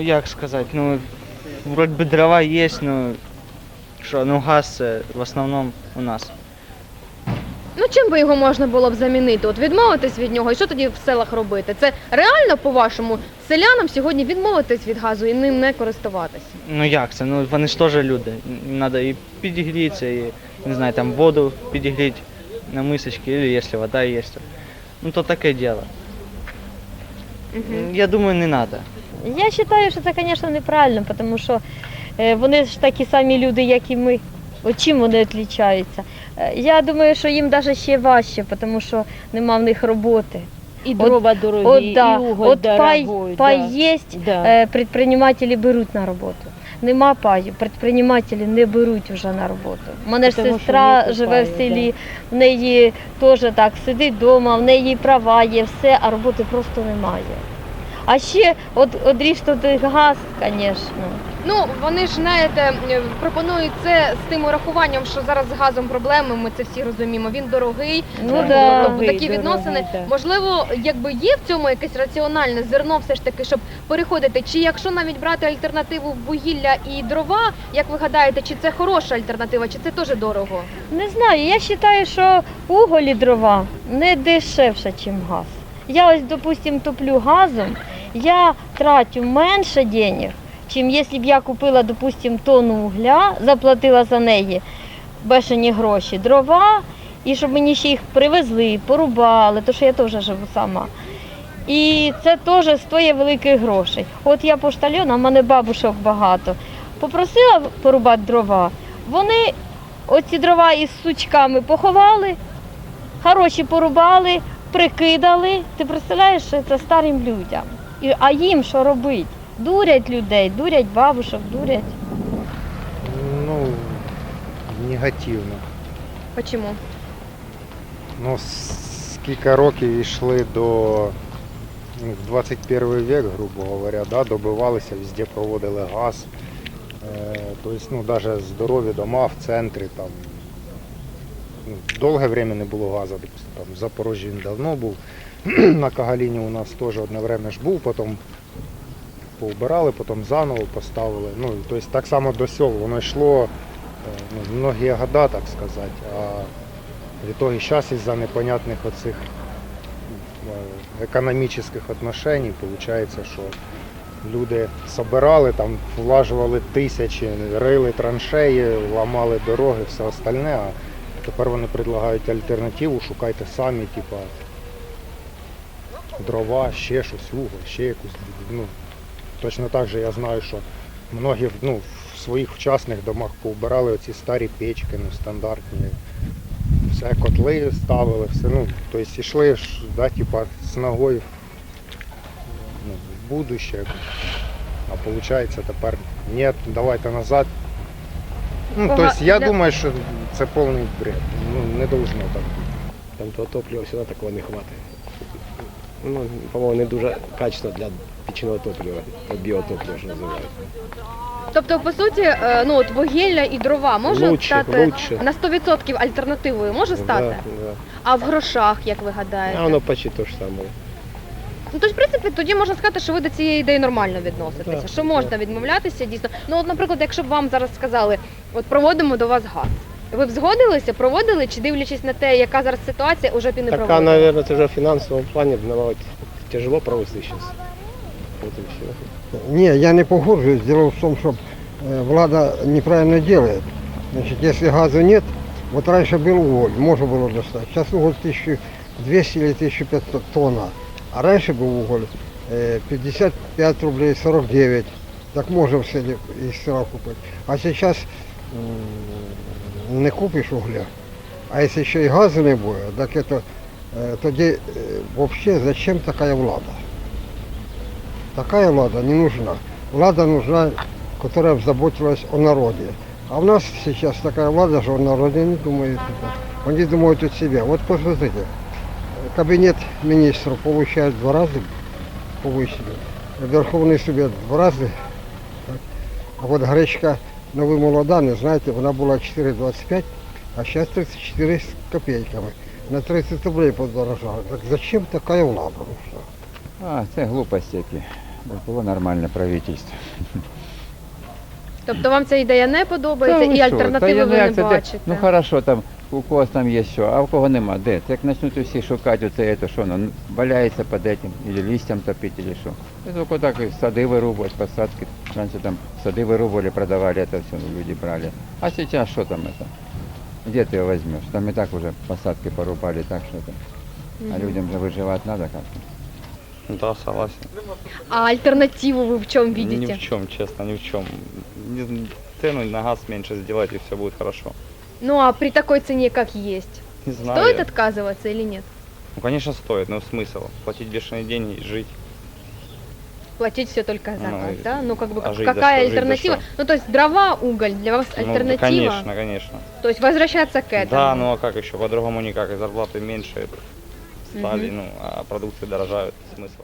Ну як сказати, ну вроді би дрова є, ну що, ну газ це в основному у нас. Ну чим би його можна було б замінити? От відмовитись від нього, і що тоді в селах робити? Це реально, по-вашому, селянам сьогодні відмовитись від газу і ним не користуватися? Ну як це? Ну вони ж теж люди. Треба і підігрітися, і не знаю, там воду підігріти на мисочці, або якщо вода є. Ну то таке діло. Я думаю, не треба. Я вважаю, що це, звісно, неправильно, тому що вони ж такі самі люди, як і ми. От чим вони відрізняються? Я думаю, що їм навіть ще важче, тому що нема в них роботи. От- дрова дорогі, От, да, і уголь от дорогой. пай да. є, Да. е, предпринимателі беруть на роботу. Нема паю, предпринимателі не беруть вже на роботу. У мене ж Тому сестра живе в селі, в неї теж так сидить вдома, в неї права є, все, а роботи просто немає. А ще от, одріж тут газ, звісно. Ну вони ж знаєте, е, пропонують це з тим урахуванням, що зараз з газом проблеми. Ми це всі розуміємо. Він дорогий. Ну Тобто такі Дорогий, відносини. да. Можливо, якби є в цьому якесь раціональне зерно, все ж таки, щоб переходити. Чи якщо навіть брати альтернативу вугілля і дрова, як ви гадаєте, чи це хороша альтернатива, чи це теж дорого? Не знаю, я вважаю, що уголь і дрова не дешевше, ніж газ. Я ось, допустим, топлю газом, я трачу менше денег, чим якщо б я купила, допустим, тонну угля, заплатила за неї бешені гроші, дрова, і щоб мені ще їх привезли, порубали, тому що я теж живу сама. І це теж стоїть великих грошей. От я поштальон, в мене бабушок багато. Попросила порубати дрова, вони оці дрова із сучками поховали, хороші порубали, прикидали. Ти представляєш, що це старим людям. І, а їм що робити? Дурять людей, дурять бабушок, дурять. Ну, негативно. Чому? Ну, скільки років йшли до ну, в 21 век, грубо говоря, да, добивалися, везде проводили газ. Тобто, ну, навіть здорові дома в центрі там. Довге время не було газу, допустим, там в Запорожжі він давно був. На Кагаліні у нас теж одне время ж був, потім поубирали, потім заново поставили. Ну, тобто, так само до сел воно йшло е, ну, многі года, так сказати. А в итоге сейчас из-за непонятных оцих е, економічних отношений получается, що люди собирали, там влажували тисячі, рили траншеї, ламали дороги, все остальне, тепер вони предлагають альтернативу, шукайте самі, типа дрова, ще щось, уголь, ще якусь. Ну, точно так же я знаю, що многі ну, в своїх вчасних домах поубирали оці старі печки, ну, стандартні все котли ставили, все, ну, тобто йшли да, типа, з ногою ну, в будуще. А виходить тепер ні, давайте назад. Ну, Пога- тобто я для- думаю, що це повний бред. Ну, не должно так бути. Там того топлива всегда такого не хватає. Ну, по-моєму, не дуже качественно для печного топлива, то біотоплива, що називають. Тобто, по суті, е, ну от вугілля і дрова може Лучше, стати лучше. на 100% альтернативою, може стати? Да, да. А в грошах, як ви гадаєте? А воно почти то ж саме. Ну, тобто, в принципі, тоді можна сказати, що ви до цієї ідеї нормально відноситеся, Так, що можна відмовлятися дійсно. Ну, от, наприклад, якщо б вам зараз сказали, от проводимо до вас газ. Ви б згодилися, проводили, чи дивлячись на те, яка зараз ситуація, уже б і не Така, проводили? мабуть, це вже в фінансовому плані мабуть, тяжело провести зараз. От і все. Не, я не погоджуюсь. Дело в том, что э, влада неправильно делает. Значит, если газа нет, вот раньше был уголь, можно было достать. Сейчас уголь 1200 или 1500 тонна. А раньше был уголь э, 55 рублей 49. Так можно в селе из села купить. А сейчас м, не купишь угля. А если еще и газа не будет, так это э, тоді э, вообще зачем такая влада? Такая влада не нужна. Влада нужна, которая бы заботилась о народе. А у нас сейчас такая влада, что о народе не думает. Они думают о себе. Вот посмотрите, кабинет министров получает два раза повысили. Верховный Совет два рази. Так. А вот гречка, ви молода, не знаєте, вона була 4,25, а зараз 34 з копійками. На 30 рублей подорожала. Так зачем такая влада? А, це глупості які. було нормальне правительство. Тобто вам ця ідея не подобається і альтернативи ви не бачите? Ну хорошо, там у когось там є що, а у кого нема, де? Як почнуть усі шукати оце, це, що воно валяється під этим, или листям топити, или що. Це Тільки так і сади вирубувати, посадки. Раніше там сади вирубали, продавали, це все люди брали. А зараз що там это? Где ты его возьмешь? Там и так уже посадки порубали, так что это. А людям же выживать надо как-то. Да, согласен. А альтернативу ви в чому Ни бачите? в чем, честно, ни в чем. Цену на газ меньше сделать, и все будет хорошо. Ну а при такой цене, как есть, Не знаю. стоит я. отказываться или нет? Ну, конечно, стоит, но смысл? Платить бешеные деньги и жить. Платить все только за Ну, газ, и- да? Ну как бы а жить за какая что? Жить за альтернатива? что? Ну то есть дрова, уголь для вас Ну, да, альтернатива? конечно, конечно. То есть возвращаться к этому? Да, ну а как еще? По-другому никак. И зарплаты меньше стали, Мгм. ну, а продукты дорожают. Смысл?